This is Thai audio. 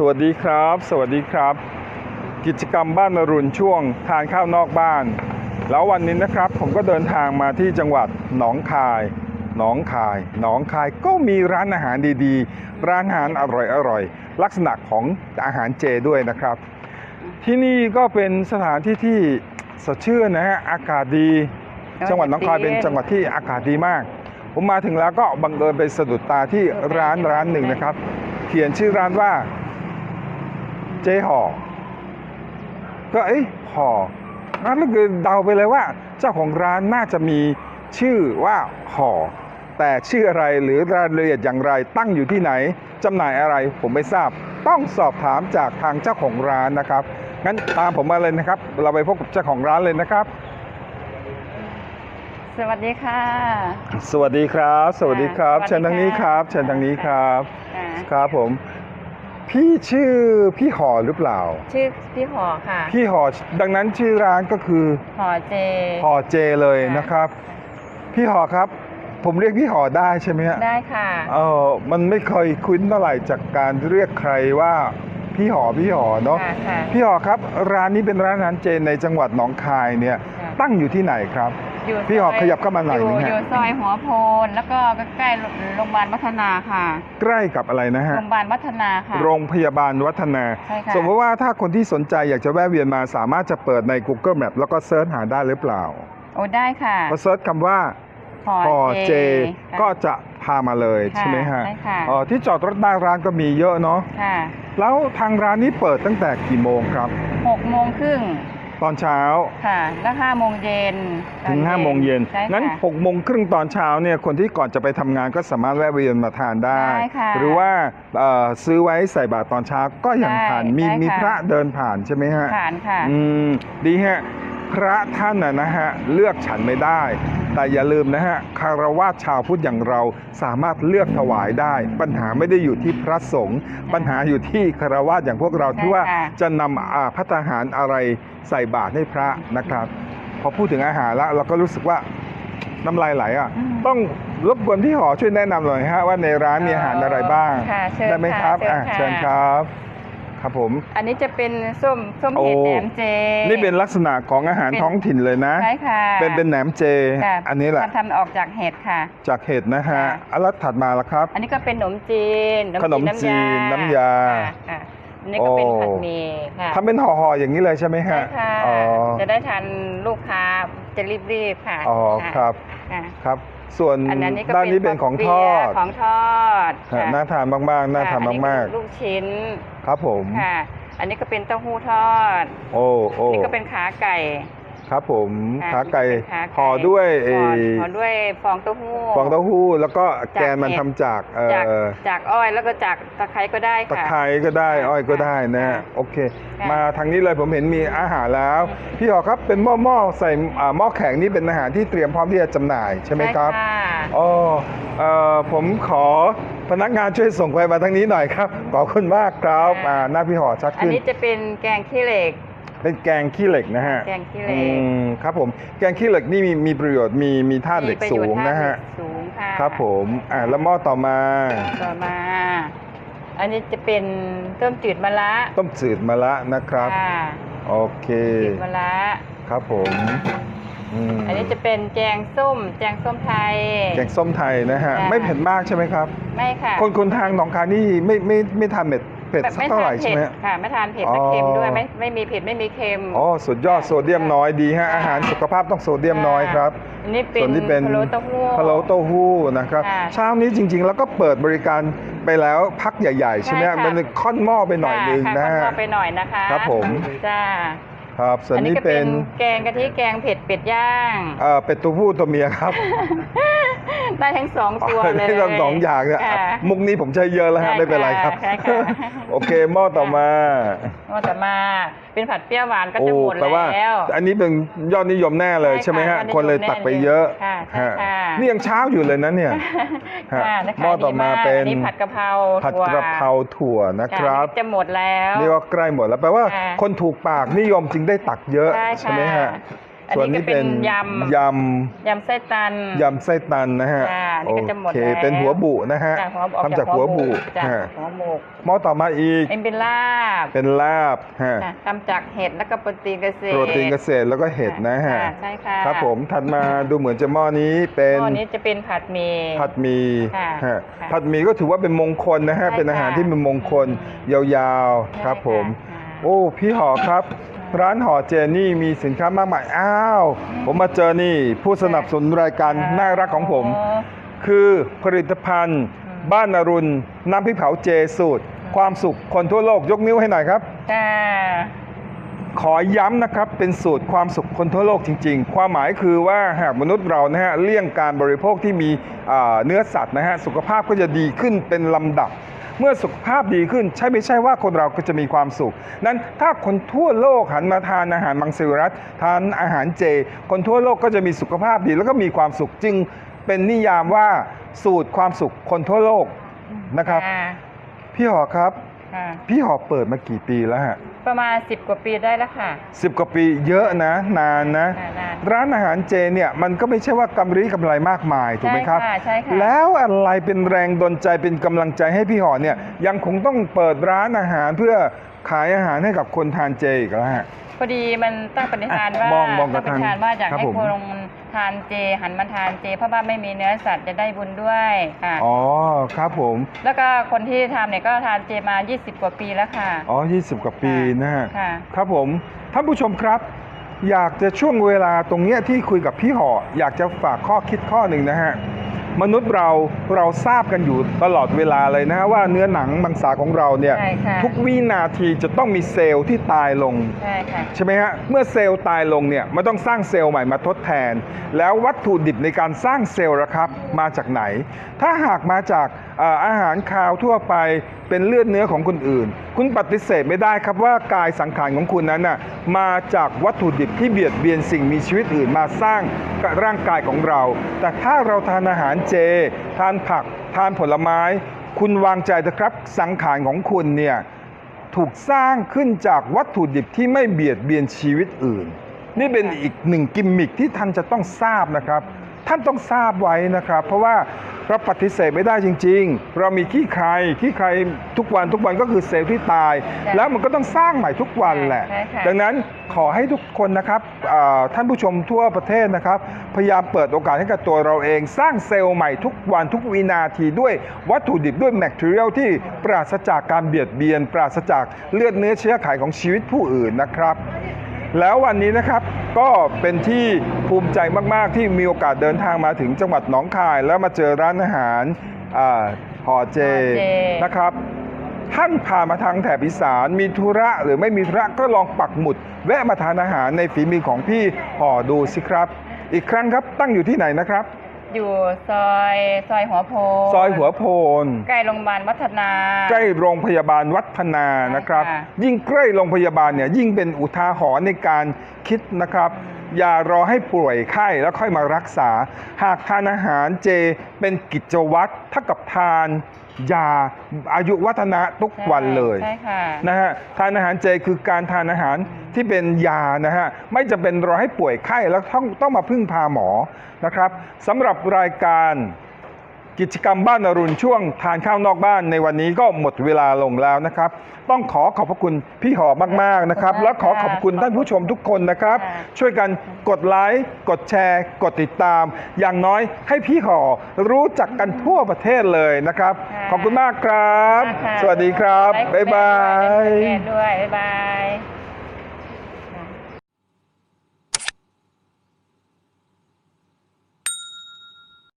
สวัสดีครับ สวัสดีครับ กิจกรรมบ้านอรุณช่วงทานข้าวนอกบ้าน แล้ววันนี้นะครับผมก็เดินทางมาที่จังหวัดหนองคาย หนองคาย หนองคายก็มีร้านอาหารดีๆ ร้านอาหารอร่อยๆ ลักษณะของอาหารเจด้วยนะครับ ที่นี่ก็เป็นสถานที่ที่สดชื่นนะฮะอากาศดี จังหวัดหนองคายเป็นจังหวัดที่อากาศดีมาก ผมมาถึงแล้วก็บังเอิญไปสะดุดตาที่ร้านร้านหนึ่งนะครับ เขียนชื่อร้านว่า เจ๊ห่อก็เอ้ยห่องั้นก็คือเดาไปเลยว่า เจ้าของร้านน่าจะมีชื่อว่าห่อแต่ชื่ออะไรหรือรายละเอียดอย่างไรตั้งอยู่ที่ไหนจำหน่ายอะไรผมไม่ทราบ ต้องสอบถามจากทางเจ้าของร้านนะครับงั้นตามผมมาเลยนะครับ เราไปพบกับเจ้าของร้านเลยนะครับ สวัสดีค่ะ สวัสดีครับ สวัสดีครับสวัสดีเชิญทางนี้ครับ เชิญทางนี้ครับอ่าครับผม พี่ชื่อพี่หอหรือเปล่า ชื่อพี่หอค่ะ พี่หอดังนั้นชื่อร้านก็คือหอเจหอเจเลยค่ะนะครับ พี่หอครับผมเรียกพี่หอได้ใช่ไหมฮะได้ค่ะเออมันไม่เคยคุ้นเท่าไหร่จากการเรียกใครว่าพี่หอพี่หอเนาะค่ะค่ะพี่หอครับ ร้านนี้เป็นร้านอาหารเจในจังหวัดหนองคายเนี่ยค่ะตั้งอยู่ที่ไหนครับ อยู่พี่หอซขยับเข้ามาหน่อยอยู่นึงฮะ อยู่ซอยหัวโพนแล้วก็ใกล้ๆโรงพยาบาลวัฒนาค่ะ ใกล้กับอะไรนะฮะ โรงพยาบาลวัฒนาค่ะ โรงพยาบาลวัฒนา ใช่ค่ะ สมมติว่าถ้าคนที่สนใจอยากจะแวะเวียนมาสามารถจะเปิดใน Google Map แล้วก็เซิร์ชหาได้หรือเปล่าโอ้ได้ค่ะพอเซิร์ชคำว่าหอพอเจ ค่ะ ก็จะพามาเลยค่ะใช่ไหมฮะใช่ค่ะอ๋อที่จอดรถหน้าร้านก็มีเยอะเนาะ ค่ะแล้วทางร้านนี้เปิดตั้งแต่กี่โมงครับ หกโมงครึ่ง ตอนเช้าค่ะแล้วห้าโมงเย็นถึงตอ5โมงเย็นใช่ค่ะงั้น6โมงครึ่งตอนเช้าเนี่ยคนที่ก่อนจะไปทำงานก็สามารถแวะเวียนมาทานได้ได้ค่ะหรือว่าเอ่อซื้อไว้ใส่บาตรตอนเช้าก็ยังได้ทานมีได้มีค่ะพระเดินผ่านใช่ไหมฮะผ่านค่ะอืมดีฮะพ ระท่านนะนะฮะเลือกฉันไม่ได้ แต่อย่าลืมนะฮะคารวะชาวพุทธอย่างเราสามารถเลือกถวายได้ ปัญหาไม่ได้อยู่ที่พระสงฆ์ปัญหาอยู่ที่คารวะอย่างพวกเราที่ว่าใช่ค่ะจะนำอ่าพัตตาหารอะไรใส่บาตรให้พระนะครับพอพูดถึงอาหารแล้วเราก็รู้สึกว่าน้ำลายไหลอะอืมต้องรบกวนพี่หอช่วยแนะนำหน่อยฮะว่าในร้านมีอาหารอะไรบ้างค่ะเชิญได้ไหมครับค่ะอะเชิเชิญญค่ะครับ ครับผม อันนี้จะเป็นส้มส้มเห็ดโอ้แหนมเจ นี่เป็นลักษณะของอาหารเป็นท้องถิ่นเลยนะ ใช่ค่ะ เป็นเป็นแหนมเจค่ะอันนี้แหละทำออกจากเห็ดค่ะ จากเห็ดนะฮะค่ะอะแล้วถัดมาละครับ อันนี้ก็เป็นขนมจีน ขนมจีนน้ำยาค่ะค่ะอันนี้ก็เป็นโอ้ผัดหมี่ค่ะทำเป็นห่อๆอย่างนี้เลยใช่ไหมใช่ฮะค่ะอ๋อจะได้ทานลูกค้าจะรีบๆค่ะ อ๋อค่ะครับค่ะครับส่วนอันนั้นนี่ก็ด้านนี้เป็นของทอดของทอดฮะค่ะน่าทานมากๆน่าทานค่ะอัมากลูกชิ้นๆ ครับผม ค่ะ อันนี้ก็เป็นเต้าหู้ทอด โอ้โอ้นี่ก็เป็นขาไก่ ครับผมค่ะขาไก่เป็นขาไก่ ห่อด้วยเอห่ออห่อด้วยฟองเต้าหู้ ฟองเต้าหู้แล้วก็แกนมันจากเห็ทำด จากเอ่จากอจากอ้อยแล้วก็จากตะไคร้ก็ได้ตะค่ะ ไคร้ก็ได้อ้อยก็ได้นะฮะค่ะโอเค ค่ะมาทางนี้เลยผมเห็นมีอาหารแล้ว พี่หอครับเป็นหม้อหม้อใส่อ่าหม้อแข็งนี่เป็นอาหารที่เตรียมพร้อมที่จะจำหน่ายใช่ไหมครับใช่ค่ะอ๋อเอ่อผมขอ พนักงานช่วยส่งไปมาทางนี้หน่อยครับ ขอบคุณมากครับค่ะอ่าหน้าพี่หอชัดอันขึ้น นี้จะเป็นแกงขี้เหล็ก เป็นแกงขี้เหล็กนะฮะแกงขี้เหล็ก อืมครับผม แกงขี้เหล็กนี่มีมีประโยชน์ มีมีธาตุเหล็กมีประสูโยชงธาตุนะฮะเหล็กสูงค่ะครับผม อ่าแล้วหม้อต่อมา ต่อมา อันนี้จะเป็นต้มจืดมะระต้มจืดมะระนะครับค่ะโอเค จืดมะระครับผม อืมอันนี้จะเป็นแกงส้ม แกงส้มไทย แกงส้มไทยนะฮะค่ะไม่เผ็ดมากใช่ไหมครับ ไม่ค่ะคนคนทางหนองคายนี่ไม่ไม่ไม่ทานเผ็ดเผ็ดสักไม่เท่าไหทาร่นใช่เผ็ดไหมค่ะ ไม่ทานเผ็ดอ๋อและเค็มด้วย ไม่ไม่มีเผ็ดไม่มีเค็ม อ๋อสุดยอดโซเดียมน้อยดีฮะ ค่ะ อาหารสุขภาพต้องโซเดียมน้อยครับ อันนี้เป็นส่วนนี้เป็นพะโล้เต้าหู้ พะโล้เต้าหู้นะครับค่ะเช้านี้จริง ๆ แล้วก็เปิดบริการไปแล้วพักใหญ่ ๆ ใช่ไหมใช่ฮะค่ะ มันค่อนหม้อไปหน่อยนึงค่ะนะค่ะฮะ ข้าวไปหน่อยนะคะครับผม จ้า ครับส่วนอันนี้นี้ก็เป็เป็นนแกงกะทิแกงเผ็ดเป็ดย่าง เอ่อเป็ดตัวผู้ตัวเมียครับได้ทั้งสองตัวเลย นี่เราสองอย่างเนี่ยค่ะมุกนี้ผมใช้เยอะแล้วฮะใช่ไม่เป็นไรครับ ค่ะใช่ค่ะ โอเคหม้อต่อมา ก็จะมา เป็นผัดเปรี้ยวหวานก็โอ้จะหมดแปลว่าแล้วอันนี้เป็นยอดนิยมแน่เลยใช่ใช่ไหมฮะค่ะคนเลยยอดนิยมตักไปเยอะค่ะใช่ฮะค่ะนี่ยังเช้าอยู่เลยนะเนี่ยฮะค่ะนะคะหม้อต่อมาดีกเป็นอันนี้ผัดกะเพราผัดถั่วกระเพราถั่วนะครับจ้ะอันนี้จะหมดแล้วนี่ก็ใกล้หมดแล้วแปลว่าค่ะคนถูกปากนิยมจึงได้ตักเยอะใช่ใช่ไหมค่ะฮะ อันส่วนนี้นี้ก็เป็เป็นนยยำยำไส้ตันำยำไส้ตันนะฮะจ้านี่โอก็จะหมดเคแล้วเป็นหัวบุนะฮะจากหัวออกทำจากหัวบุจากฮะหัวหมกหม้อต่อมาอีกเอ็มเป็นลาบเป็นลาบฮะค่ะทำจากเห็ดแล้วก็โปรตีนเกษตรโปรตีนเกษตรแล้วก็เห็ดนะฮะค่ใช่ค่ะครับผมถัดมาดูเหมือนจะหม้อนี้เป็นหม้อนี้จะเป็นผัดหมี่ผัดหมี่ค่ะฮะค่ะผัดหมี่ก็ถือว่าเป็นมงคลนะฮะใช่เป็นอาหารค่ะที่เป็นมงคลยาวๆครับผมใช่ค่ะโอ้พี่หอครับ ร้านหอเจนี่มีสินค้ามากมาย อ้าว ผมมาเจอนี่ ผู้สนับสนุนรายการน่ารักของผมอ๋อคือผลิตภัณฑ์อืมบ้านอรุณน้ำพริกเผาเจสูตรอืมความสุขคนทั่วโลกยกนิ้วให้หน่อยครับ จ้า ขอย้ำนะครับเป็นสูตรความสุขคนทั่วโลกจริง ๆ ความหมายคือว่าหากมนุษย์เรานะฮะเลี่ยงการบริโภคที่มีอ่าเนื้อสัตว์นะฮะสุขภาพก็จะดีขึ้นเป็นลำดับ เมื่อสุขภาพดีขึ้น ใช่ไม่ใช่ว่าคนเราก็จะมีความสุข นั้นถ้าคนทั่วโลกหันมาทานอาหารมังสวิรัตทานอาหารเจ คนทั่วโลกก็จะมีสุขภาพดีแล้วก็มีความสุขจึงเป็นนิยามว่าสูตรความสุขคนทั่วโลกนะครับอ่าพี่หอครับ ค่ะ พี่หอเปิดมากี่ปีแล้วฮะประมาณ 10 กว่าปีได้แล้วค่ะ สิบกว่าปีเยอะนะ นานนะนาน ร้านอาหารเจเนี่ยมันก็ไม่ใช่ว่ากำไรกำไรมากมายถูกไหมครับ ใช่ค่ะใช่ค่ะ แล้วอะไรเป็นแรงดลใจเป็นกำลังใจให้พี่หอเนี่ยยังคงต้องเปิดร้านอาหารเพื่อขายอาหารให้กับคนทานเจอีกแล้วฮะ พอดีมันตั้งปณิธานว่าอะมองมองตั้งปณิธานกระทานว่าอยากครับให้ผม คน ทานเจ หันมาทานเจ เพราะว่าไม่มีเนื้อสัตว์จะได้บุญด้วยค่ะ อ๋อครับผม แล้วก็คนที่ทำเนี่ยก็ทานเจมา 20 กว่าปีแล้วค่ะ อ๋อ 20 กว่าปีนะฮะค่ะ ครับผม ท่านผู้ชมครับ อยากจะช่วงเวลาตรงเนี้ยที่คุยกับพี่หออยากจะฝากข้อคิดข้อหนึ่งนะฮะ มนุษย์เราเราทราบกันอยู่ตลอดเวลาเลยนะฮะว่าเนื้อหนังมังสาของเราเนี่ยใช่ค่ะ ทุกวินาทีจะต้องมีเซลล์ที่ตายลง ใช่ค่ะ ใช่ไหมฮะ เมื่อเซลล์ตายลงเนี่ยมันต้องสร้างเซลล์ใหม่มาทดแทน แล้ววัตถุดิบในการสร้างเซลล์ละครับ มาจากไหน ถ้าหากมาจากเอ่ออาหารคาวทั่วไปเป็นเลือดเนื้อของคนอื่น คุณปฏิเสธไม่ได้ครับว่ากายสังขารของคุณนั้นน่ะมาจากวัตถุดิบที่เบียดเบียนสิ่งมีชีวิตอื่นมาสร้างร่างกายของเรา แต่ถ้าเราทานอาหารเจ ทานผัก ทานผลไม้ คุณวางใจเถอะครับสังขารของคุณเนี่ยถูกสร้างขึ้นจากวัตถุดิบที่ไม่เบียดเบียนชีวิตอื่น นี่เป็นอีกหนึ่งกิมมิคที่ท่านจะต้องทราบนะครับ ท่านต้องทราบไว้นะครับ เพราะว่า เราปฏิเสธไม่ได้จริง ๆ เรามีขี้ใครขี้ใครทุกวันทุกวันก็คือเซลล์ที่ตายใช่แล้วมันก็ต้องสร้างใหม่ทุกวันแหละ ใช่ค่ะ ดังนั้นขอให้ทุกคนนะครับอ่าท่านผู้ชมทั่วประเทศนะครับ พยายามเปิดโอกาสให้กับตัวเราเอง สร้างเซลล์ใหม่ทุกวันทุกวินาทีด้วยวัตถุดิบด้วยแมคทีเรียลที่ปราศจากการเบียดเบียน ปราศจากเลือดเนื้อเชื้อไขของชีวิตผู้อื่นนะครับ แล้ววันนี้นะครับก็เป็นที่ภูมิใจมากๆ ที่มีโอกาสเดินทางมาถึงจังหวัดหนองคาย แล้วมาเจอร้านอาหารอ่าหอเจหอเจนะครับ ท่านผ่านมาทางแถบอีสานมีธุระหรือไม่มีธุระก็ลองปักหมุด แวะมาทานอาหารในฝีมือของพี่ห่อดูสิครับ อีกครั้งครับตั้งอยู่ที่ไหนนะครับ อยู่ซอยซอยหัวโพนซอยหัวโพน ใกล้โรงพยาบาลวัฒนา ใกล้โรงพยาบาลวัฒนานะครับ ใช่ค่ะ ยิ่งใกล้โรงพยาบาลเนี่ยยิ่งเป็นอุทาหรณ์ในการคิดนะครับ อย่ารอให้ป่วยไข้แล้วค่อยมารักษา หากทานอาหารเจเป็นกิจวัตรเท่ากับทาน ยาอายุวัฒนะทุกวันเลยใช่ค่ะนะฮะทานอาหารเจคือการทานอาหารที่เป็นยานะฮะไม่จำเป็นรอให้ป่วยไข้แล้วต้องต้องมาพึ่งพาหมอนะครับสำหรับรายการ กิจกรรมบ้านอรุณช่วงทานข้าวนอกบ้านในวันนี้ก็หมดเวลาลงแล้วนะครับ ต้องขอขอบพระคุณพี่หอมากๆนะครับ และขอขอบคุณท่านผู้ชมทุกคนนะครับ ช่วยกันกดไลค์กดแชร์ กดติดตาม อย่างน้อยให้พี่หอรู้จักกันทั่วประเทศเลยนะครับค่ะขอบคุณมากครับค่ะสวัสดีครับไลค์บ๊ายบายแชร์ด้วยบ๊ายบาย